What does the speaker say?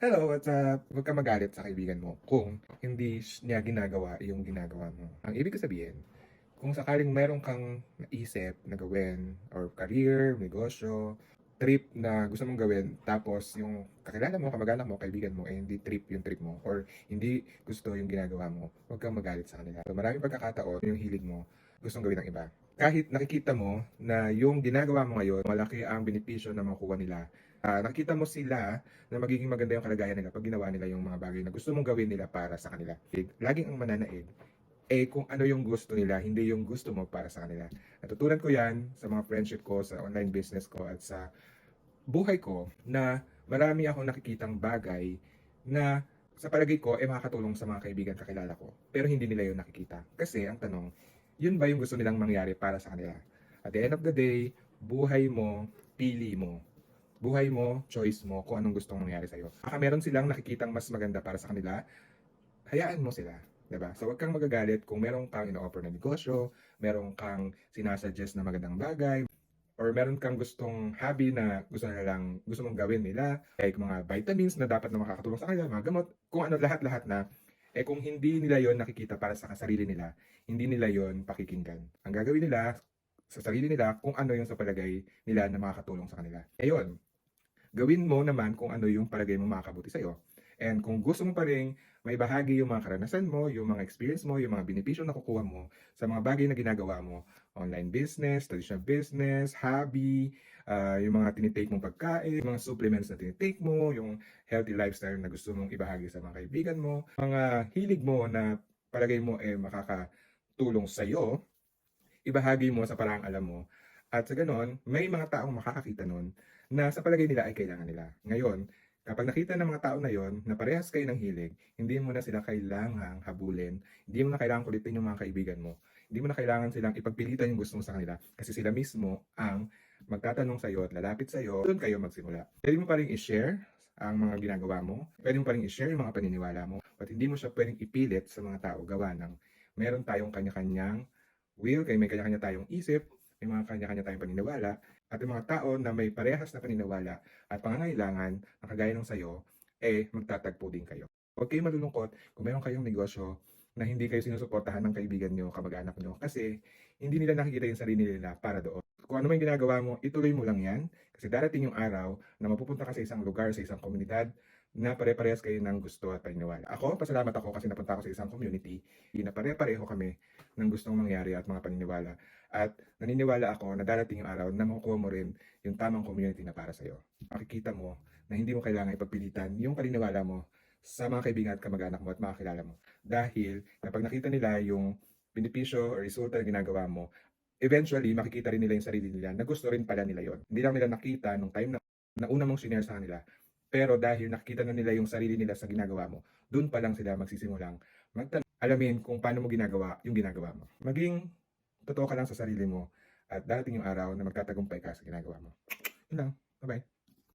Hello, what's up? Huwag ka magalit sa kaibigan mo kung hindi niya ginagawa yung ginagawa mo. Ang ibig ko sabihin, kung sakaling meron kang naisip na gawin or career, negosyo, trip na gusto mong gawin, tapos yung kakilala mo, kamag-anak mo, kaibigan mo, eh hindi trip yung trip mo or hindi gusto yung ginagawa mo, huwag kang magalit sa kanila. So, maraming pagkakataon yung hilig mo, gustong gawin ng iba. Kahit nakikita mo na yung ginagawa mo ngayon, malaki ang benepisyo na makukuha nila, Ah, nakita mo sila na magiging maganda yung kalagayan nila pag ginawa nila yung mga bagay na gusto mong gawin nila para sa kanila. Laging ang mananaig, eh kung ano yung gusto nila, hindi yung gusto mo para sa kanila. Natutunan ko yan sa mga friendship ko, sa online business ko, at sa buhay ko na marami akong nakikitang bagay na sa palagay ko, eh makakatulong sa mga kaibigan kakilala ko. Pero hindi nila yun nakikita. Kasi ang tanong, yun ba yung gusto nilang mangyari para sa kanila? At the end of the day, buhay mo, pili mo buhay mo, choice mo, kung anong gustong mangyari sa'yo. Baka meron silang nakikitang mas maganda para sa kanila, hayaan mo sila. 'di ba? So, wag kang magagalit kung meron kang ino-offer na negosyo, meron kang sinasuggest na magandang bagay, or meron kang gustong hobby na gusto na lang, gusto mong gawin nila, like mga vitamins na dapat na makakatulong sa kanila, mga gamot, kung ano lahat-lahat na, eh kung hindi nila yon nakikita para sa sarili nila, hindi nila yon pakikinggan. Ang gagawin nila sa sarili nila kung ano yung sa palagay nila na makakatulong sa kanila. Ngayon, gawin mo naman kung ano yung palagay mo makakabuti sa'yo. And kung gusto mo pa rin may bahagi yung mga karanasan mo, yung mga experience mo, yung mga benepisyo na kukuha mo sa mga bagay na ginagawa mo. Online business, traditional business, hobby, ah, yung mga tinitake mong pagkain, yung mga supplements na tinitake mo, yung healthy lifestyle na gusto mong ibahagi sa mga kaibigan mo, mga hilig mo na palagay mo eh makakatulong sa'yo, ibahagi mo sa parang alam mo. At sa ganon, may mga taong makakakita nun na sa palagay nila ay kailangan nila. Ngayon, kapag nakita ng mga tao na yon na parehas kayo ng hilig, hindi mo na sila kailangang habulin, hindi mo na kailangan kulitin yung mga kaibigan mo, hindi mo na kailangan silang ipagpilitan yung gusto mo sa kanila. Kasi sila mismo ang magtatanong sa iyo at lalapit sa iyo, doon kayo magsimula. Pwede mo pa rin i-share ang mga ginagawa mo, pwede mo pa rin i-share yung mga paniniwala mo, at hindi mo siya pwedeng ipilit sa mga tao. Gawa ng meron tayong kanya-kanyang will, kaya may kanya-kanya tayong isip, may mga kanya-kanya tayong paniniwala, at yung mga tao na may parehas na paniniwala at pangangailangan na kagaya ng sayo, eh magtatagpo din kayo. Huwag kayong malulungkot kung meron kayong negosyo na hindi kayo sinusuportahan ng kaibigan nyo, kamag-anak nyo, kasi hindi nila nakikita yung sarili nila para doon. Kung ano man ginagawa mo, ituloy mo lang yan, kasi darating yung araw na mapupunta ka sa isang lugar, sa isang komunidad, na pare-parehas kayo ng gusto at paniniwala. Ako, pasalamat ako kasi napunta ako sa isang community na pare-pareho kami ng gustong mangyari at mga paniniwala. At naniniwala ako na darating yung araw na makukuha mo rin yung tamang community na para sa'yo. Makikita mo na hindi mo kailangan ipagpilitan yung paniniwala mo sa mga kaibigan at kamag-anak mo at mga mo. Dahil kapag nakita nila yung benepisyo o resulta na ginagawa mo, eventually makikita rin nila yung sarili nila na gusto rin pala nila yon. Hindi lang nila nakita nung time na, na una mong sinare sa kanila, pero dahil nakita na nila yung sarili nila sa ginagawa mo, doon pa lang sila magsisimulang magtanong, alamin kung paano mo ginagawa yung ginagawa mo. Maging totoo ka lang sa sarili mo at darating yung araw na magtatagumpay ka sa ginagawa mo. Yun lang. Bye-bye.